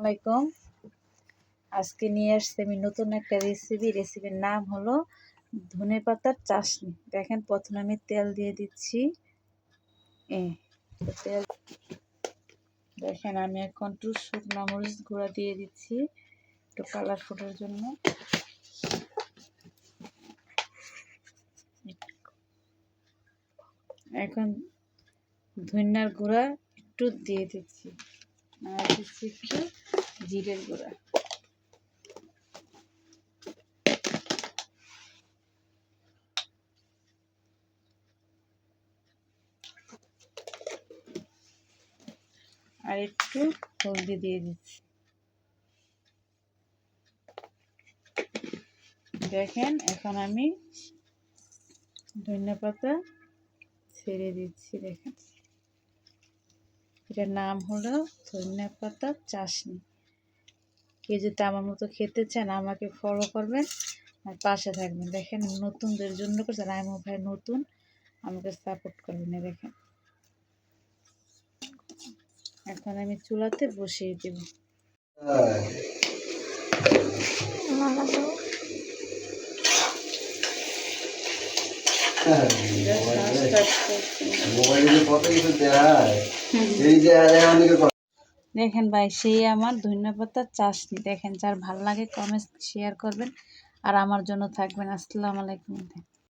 আলাইকুম। আজকে নিয়ে আসছি আমি নতুন একটা রেসিপি রেসিপির নাম হলো ধনে পাতার চাশনি। দেখেন, প্রথমে আমি তেল দিয়ে দিচ্ছি। তেল দেখেন, আমি এখন একটু শুকনো মরিচ গুঁড়া দিয়ে দিচ্ছি একটু কালার কালারফুলের জন্য। এখন ধনিয়ার গুঁড়া একটু দিয়ে দিচ্ছি। আর দিচ্ছি একটু জিরের গুঁড়া। আর একটু হলদি দিয়ে দিচ্ছি। দেখেন, এখন আমি ধনিয়া পাতা ছেড়ে দিচ্ছি, দেখেন। এটার নাম হলো ধনিয়া পাতা চাশনি। কেউ যদি আমার মতো খেতে চান আমাকে ফলো করবেন আর পাশে থাকবেন। দেখেন নতুনদের জন্য করছেন আমি ভাই নতুন আমাকে সাপোর্ট করবেন দেখেন। এখন আমি চুলাতে বসিয়ে দেব। দেখেন ভাই, সেই আমার ধন্যবাদ চাশনি। দেখেন যার ভালো লাগে কমেন্ট শেয়ার করবেন। আর আমার জন্য থাকবেন। আসসালামু আলাইকুম।